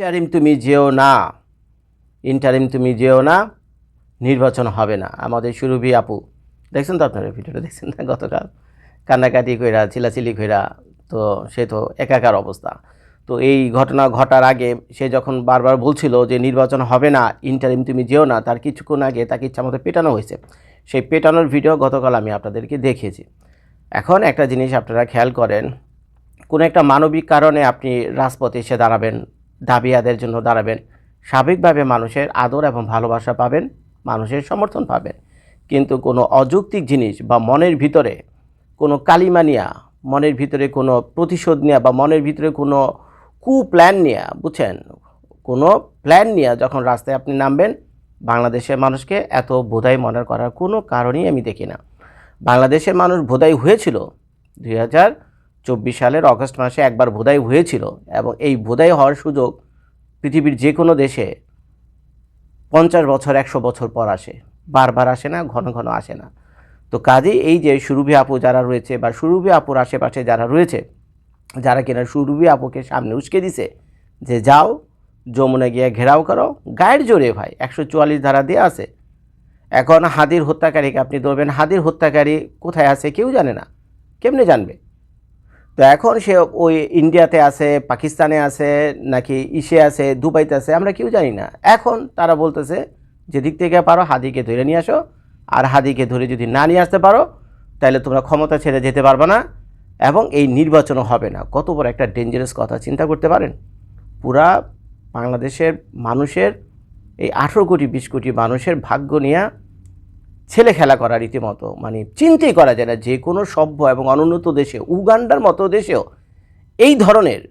Interim তুমি যেও না, ইন্টারিম তুমি যেও না, নির্বাচন হবে না। আমাদের সুরভি আপু, দেখছেন তো আপনারা ভিডিওটা? দেখছেন না গতকাল? কান্নাকাটি কইরা, চিলাচিলি কইরা, তো সে তো একাকার অবস্থা। তো এই ঘটনা ঘটার আগে সে যখন বারবার বলছিল যে নির্বাচন হবে না, ইন্টারিম তুমি যেও না, তার কিছুক্ষণ আগে তাকে ইচ্ছা মতো পেটানো হয়েছে। সেই পেটানোর ভিডিও গতকাল আমি আপনাদেরকে দেখিয়েছি। এখন একটা জিনিস আপনারা খেয়াল করেন, কোনো একটা মানবিক কারণে আপনি রাজপথে এসে দাঁড়াবেন দাবি আদের জন্য দাঁড়াবেন। স্বাভাবিকভাবে মানুষের আদর এবং ভালোবাসা পাবেন, মানুষের সমর্থন পাবেন। কিন্তু কোনো অযৌক্তিক জিনিস বা মনের ভিতরে কোনো কালিমানিয়া মনের ভিতরে কোনো প্রতিশোধ নেওয়া বা মনের ভিতরে কোনো কু প্ল্যান নেওয়া বুঝছেন? কোনো প্ল্যান নিয়ে যখন রাস্তায় আপনি নামবেন, বাংলাদেশের মানুষকে এত বোধাই মনে করার কোনো কারণই আমি দেখি না। বাংলাদেশের মানুষ বোধাই হয়েছিল দুই হাজার চব্বিশ সালের অগস্ট মাসে একবার বোধাই হয়েছিল এবং এই বোধাই হওয়ার সুযোগ পৃথিবীর যে কোনো দেশে পঞ্চাশ বছর, একশো বছর পর আসে। বারবার আসে না, ঘন ঘন আসে না। তো কাজেই এই যে সুরভি আপু যারা রয়েছে বা সুরভি আপুর আশেপাশে যারা রয়েছে, যারা কিনা সুরভি আপুকে সামনে উস্কে দিছে যে যাও, যমুনা গিয়ে ঘেরাও করো। গায়ের জোরে ভাই, একশো চুয়াল্লিশ ধারা দিয়ে আছে। এখন হাদির হত্যাকারীকে আপনি ধরবেন, হাদির হত্যাকারী কোথায় আছে কেউ জানে না। কেমনে জানবে? তো এখন সে ওই ইন্ডিয়াতে আছে পাকিস্তানে আছে, নাকি ইসে আছে দুবাইতে আছে, আমরা কেউ জানি না। এখন তারা বলতেছে যেদিক থেকে পারো, হাদিকে ধরে নিয়ে আসো। আর হাদিকে ধরে যদি না নিয়ে আসতে পারো, তাহলে তোমরা ক্ষমতা ছেড়ে যেতে পারবে না এবং এই নির্বাচনও হবে না। কত বড় একটা ডেঞ্জারাস কথা, চিন্তা করতে পারেন? পুরা বাংলাদেশের মানুষের, এই আঠেরো কোটি, বিশ কোটি মানুষের ভাগ্য নিয়ে ছেলে খেলা করা রীতিমতো মানে চিন্তাই করা যায় না যে কোনো সভ্য এবং অনুন্নত দেশে উগান্ডার মতো দেশেও এই ধরনের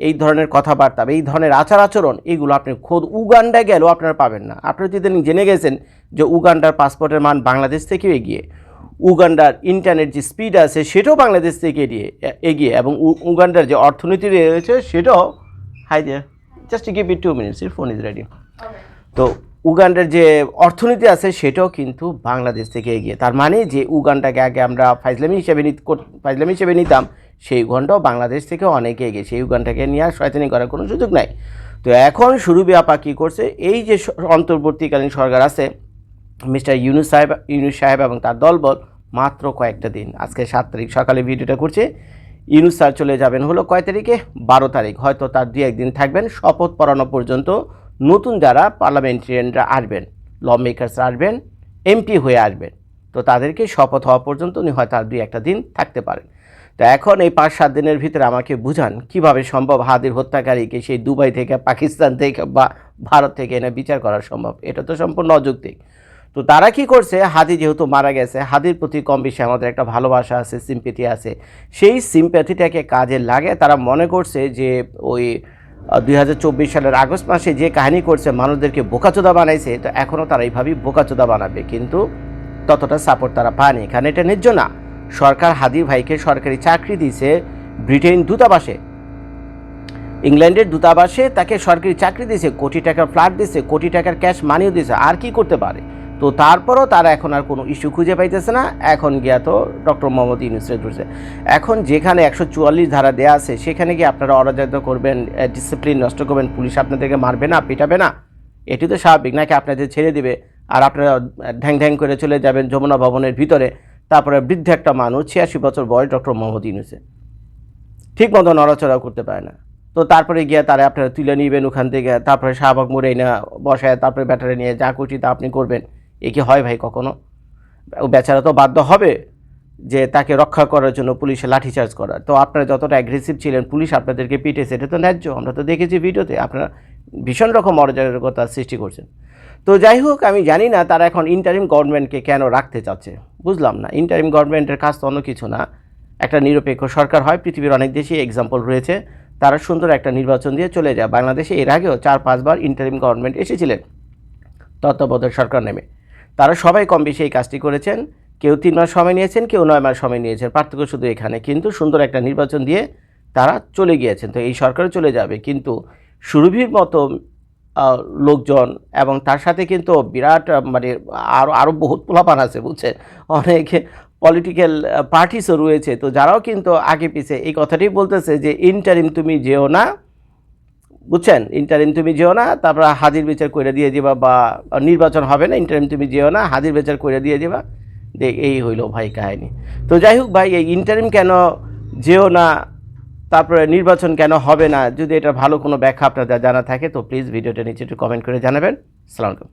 এই ধরনের কথাবার্তা এই ধরনের আচার আচরণ এগুলো আপনি খোদ উগান্ডায় গেলেও আপনারা পাবেন না। আপনারা যদি জেনে গেছেন যে উগান্ডার পাসপোর্টের মান বাংলাদেশ থেকেও এগিয়ে উগান্ডার ইন্টারনেট যে স্পিড আছে সেটাও বাংলাদেশ থেকে এগিয়ে এগিয়ে এবং উগান্ডার যে অর্থনীতি রয়েছে সেটাও hi there just give it two minutes your phone is ready তো উগান্ডার যে অর্থনীতি আছে, সেটাও কিন্তু বাংলাদেশ থেকে এগিয়ে। তার মানে যে উগান্ডাকে আগে আমরা ফাইজলামি হিসেবে ফাইজলামি হিসেবে নিতাম, সেই উগান্ডাও বাংলাদেশ থেকে অনেকে এগিয়ে। সেই উগানটাকে নিয়ে আর শয়তানি করার কোনো সুযোগ নাই। তো এখন সুরুবি আপা কী করছে, এই যে অন্তর্বর্তীকালীন সরকার আছে, মিস্টার ইউনুস সাহেব ইউনুস সাহেব এবং তার দলবল মাত্র কয়েকটা দিন। আজকে সাত তারিখ সকালে ভিডিওটা করছে। ইউনুস স্যার চলে যাবেন হলো কয় তারিখে? বারো তারিখ। হয়তো তার দুই একদিন থাকবেন। শপথ পড়ানো পর্যন্ত নতুন যারা পার্লামেন্টারিয়ানরা আসবেন ল মেকার্সরা আসবেন এমপি হয়ে আসবেন, তো তাদেরকে শপথ হওয়া পর্যন্ত উনি হয়তো আর দুই একটা দিন থাকতে পারেন। তো এখন এই পাঁচ সাত দিনের ভিতরে আমাকে বুঝান, কীভাবে সম্ভব হাদির হত্যাকারীকে সেই দুবাই থেকে, পাকিস্তান থেকে বা ভারত থেকে এনে বিচার করা সম্ভব? এটা তো সম্পূর্ণ অযৌক্তিক। তো তারা কি করছে? হাদি যেহেতু মারা গেছে, হাদির প্রতি কম বেশি আমাদের একটা ভালোবাসা আছে সিম্পেথি আছে। সেই সিম্প্যাথিটাকে কাজে লাগে তারা মনে করছে যে ওই দুই হাজার চব্বিশ সালের আগস্ট মাসে যে কাহিনী করছে, মানুষদেরকে বোকাচোদা বানাইছে, তো এখনও তারা এইভাবেই বোকাচোদা বানাবে। কিন্তু ততটা সাপোর্ট তারা পায়নি। কারণ এটা ন্যায্য না। সরকার হাদি ভাইকে সরকারি চাকরি দিয়েছে ব্রিটেন দূতাবাসে। ইংল্যান্ডের দূতাবাসে তাকে সরকারি চাকরি দিয়েছে, কোটি টাকার ফ্ল্যাট দিয়েছে, কোটি টাকার ক্যাশ মানিও দিয়েছে। আর কি করতে পারে? তো তারপরও তারা এখন আর কোনো ইস্যু খুঁজে পাইতেছে না। এখন গিয়া তো ডক্টর মোহাম্মদ ইউনুসরে ধরছে। এখন যেখানে একশো চুয়াল্লিশ ধারা দেওয়া আছে, সেখানে গিয়ে আপনারা অরাজকতা করবেন ডিসিপ্লিন নষ্ট করবেন, পুলিশ আপনাদেরকে মারবে না, পিটাবে না। এটি তো স্বাভাবিক, নাকি আপনাদের ছেড়ে দিবে? আর আপনারা ঢ্যাং ঢ্যাং করে চলে যাবেন যমুনা ভবনের ভিতরে। তারপরে বৃদ্ধ একটা মানুষ, ছিয়াশি বছর বয়স ডক্টর মোহাম্মদ ইউনুসে ঠিক মতো নড়াচড়াও করতে পারে না। তো তারপরে গিয়ে তারা আপনারা তুলে নিবেন ওখান থেকে। তারপরে শাহবাগ মোড়ে না বসায়, তারপরে ব্যাটারে নিয়ে যা খুশি তা আপনি করবেন। এ কি হয় ভাই কখনো? ও বেচারা তো বাধ্য হবে যে তাকে রক্ষা করার জন্য পুলিশে লাঠিচার্জ করার। তো আপনারা যতটা অ্যাগ্রেসিভ ছিলেন, পুলিশ আপনাদেরকে পিটেছে, এটা তো ন্যায্য। আমরা তো দেখেছি ভিডিওতে, আপনারা ভীষণ রকম অরাজকতা সৃষ্টি করছেন। তো যাই হোক, আমি জানি না তারা এখন ইন্টারিম গভর্নমেন্টকে কেন রাখতে চাচ্ছে। বুঝলাম না ইন্টারিম গভর্নমেন্টের কাজ তো অন্য কিছু না। একটা নিরপেক্ষ সরকার হয়, পৃথিবীর অনেক দেশেই এক্সাম্পল রয়েছে। তারা সুন্দর একটা নির্বাচন দিয়ে চলে যায়। বাংলাদেশে এর আগেও চার, পাঁচবার ইন্টারিম গভর্নমেন্ট এসেছিলেন তত্ত্বাবধায়ক সরকার নেমে। তারা সবাই কম বেশি এই কাজটি করেছেন। কেউ তিন মাস সময় নিয়েছেন, কেউ নয় মাস সময় নিয়েছেন। পার্থক্য শুধু এখানে। কিন্তু সুন্দর একটা নির্বাচন দিয়ে তারা চলে গিয়েছেন। তো এই সরকারও চলে যাবে। কিন্তু সুরভির মতো লোকজন এবং তার সাথে কিন্তু বিরাট মানে আরও আরও বহুত পোলাপান আছে, বুঝছেন? অনেক পলিটিক্যাল পার্টিসও রয়েছে। তো যারাও কিন্তু আগে পিছে এই কথাটাই বলতেছে যে ইন্টারিম তুমি যেও না বুঝছেন? ইন্টারিম তুমি যেও না, তারপর হাজির বিচার করে দিয়ে যাবা বা নির্বাচন হবে না ইন্টারিম তুমি যেও না, হাজির বিচার করে দিয়ে যাবা যে এই হইল ভাই কাহিনি। তো যাই হোক ভাই, এই ইন্টারিম কেন যেও না, তারপরে নির্বাচন কেন হবে না, যদি এটা ভালো কোনো ব্যাখ্যা আপনাদের জানা থাকে, তো প্লিজ ভিডিওটা নিচে একটু কমেন্ট করে জানাবেন। আলাইকুম